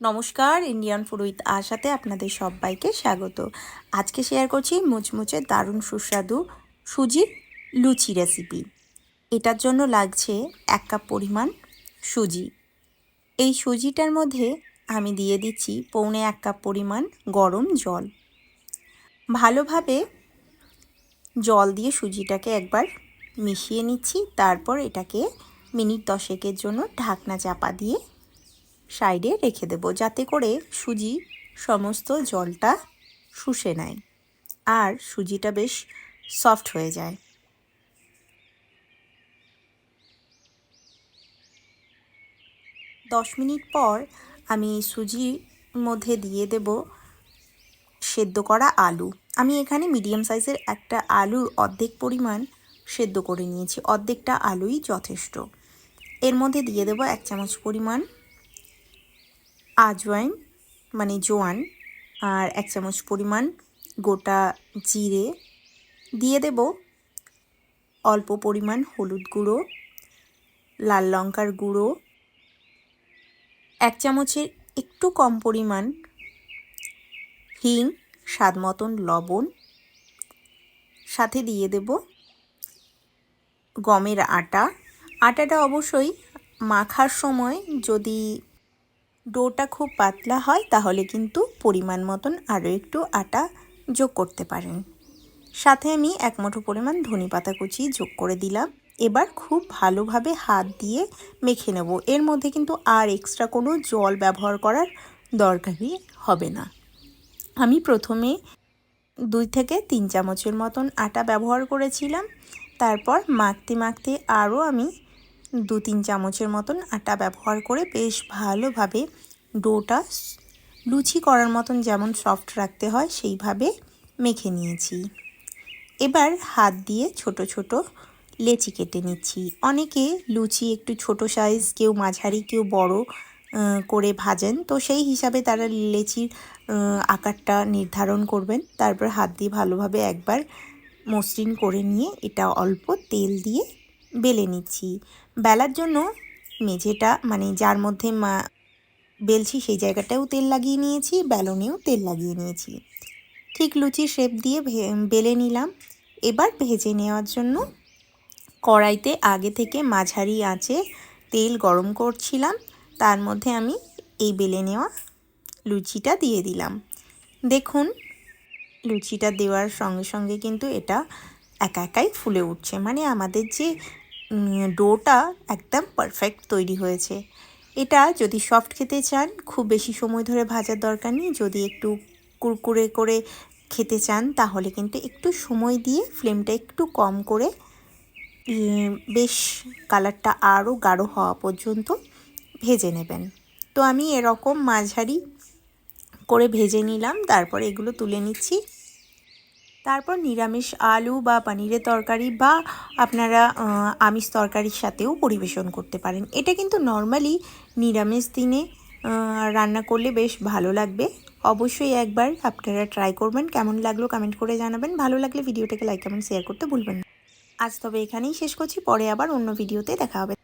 নমস্কার Indian food with আশাতে আপনাদের সবাইকে স্বাগত। আজকে শেয়ার করছি মুচমুচে দারুণ সুস্বাদু সুজির লুচি রেসিপি এটার জন্য লাগছে এক কাপ পরিমাণ সুজি। এই সুজিটার মধ্যে আমি দিয়ে দিচ্ছি পৌনে এক কাপ পরিমাণ গরম জল। ভালোভাবে জল দিয়ে সুজিটাকে একবার মিশিয়ে নিচ্ছি, তারপর এটাকে মিনিট দশেকের জন্য ঢাকনা চাপা দিয়ে সাইডে রেখে দেবো যাতে করে সুজি সমস্ত জলটা শুষে নেয় আর সুজিটা বেশ সফট হয়ে যায়। দশ মিনিট পর আমি সুজির মধ্যে দিয়ে দেব সেদ্ধ করা আলু। আমি এখানে মিডিয়াম সাইজের একটা আলুর অর্ধেক পরিমাণ সেদ্ধ করে নিয়েছি। অর্ধেকটা আলুই যথেষ্ট। এর মধ্যে দিয়ে দেবো এক চামচ পরিমাণ আজওয়াইন মানে জোয়ান, আর এক চামচ পরিমাণ গোটা জিরে দিয়ে দেব। অল্প পরিমাণ হলুদ গুঁড়ো, লাল লঙ্কার গুঁড়ো, এক চামচের একটু কম পরিমাণ হিং, স্বাদ মতন লবণ। সাথে দিয়ে দেব গমের আটা। আটাটা অবশ্যই মাখার সময় যদি ডোটা খুব পাতলা হয়, তাহলে কিন্তু পরিমাণ মতন আরও একটু আটা যোগ করতে পারেন। সাথে আমি এক মুঠো পরিমাণ ধনে পাতা কুচি যোগ করে দিলাম। এবার খুব ভালোভাবে হাত দিয়ে মেখে নেব। এর মধ্যে কিন্তু আর এক্সট্রা কোনো জল ব্যবহার করার দরকারই হবে না। আমি প্রথমে দুই থেকে তিন চামচের মতন আটা ব্যবহার করেছিলাম। তারপর মাখতে মাখতে আরও আমি দু তিন চামচের মতন আটা ব্যবহার করে বেশ ভালোভাবে ডোটা লুচি করার মতন যেমন সফট রাখতে হয়, সেইভাবে মেখে নিয়েছি। এবার হাত দিয়ে ছোট ছোট লেচি কেটে নিচ্ছি। অনেকে লুচি একটু ছোট সাইজ কেউ মাঝারি, কেউ বড় করে ভাজেন। তো সেই হিসাবে তারা লেচির আকারটা নির্ধারণ করবেন। তারপর হাত দিয়ে ভালোভাবে একবার মসৃণ করে নিয়ে এটা অল্প তেল দিয়ে বেলে নিচ্ছি। বেলার জন্য মেঝেটা মানে যার মধ্যে মা বেলছি সেই জায়গাটাও তেল লাগিয়ে নিয়েছি, বেলনেও তেল লাগিয়ে নিয়েছি। ঠিক লুচি শেপ দিয়ে বেলে নিলাম। এবার ভেজে নেওয়ার জন্য কড়াইতে আগে থেকে মাঝারি আঁচে তেল গরম করছিলাম। তার মধ্যে আমি এই বেলে নেওয়া লুচিটা দিয়ে দিলাম। দেখুন, লুচিটা দেওয়ার সঙ্গে সঙ্গে কিন্তু এটা একা একাই ফুলে উঠছে। মানে আমাদের যে ডোটা একদম পারফেক্ট তৈরি হয়েছে। এটা যদি সফট খেতে চান, খুব বেশি সময় ধরে ভাজার দরকার নেই। যদি একটু কুরকুরে করে খেতে চান, তাহলে কিন্তু একটু সময় দিয়ে ফ্লেমটা একটু কম করে বেশ কালারটা আরও গাঢ় হওয়া পর্যন্ত ভেজে নেবেন। তো আমি এরকম মাঝারি করে ভেজে নিলাম, তারপর এগুলো তুলে নিচ্ছি। তারপর নিরামিষ আলু বা পানিরের তরকারি বা আপনারা আমিষ তরকারির সাথেও পরিবেশন করতে পারেন। এটা কিন্তু নর্মালি নিরামিষ দিনে রান্না করলে বেশ ভালো লাগবে। অবশ্যই একবার আপনারা ট্রাই করবেন। কেমন লাগল কমেন্ট করে জানাবেন। ভালো লাগলে ভিডিওটাকে লাইক কমেন্ট শেয়ার করতে ভুলবেন না। আজ তবে এখানেই শেষ করছি। পরে আবার অন্য ভিডিওতে দেখা হবে।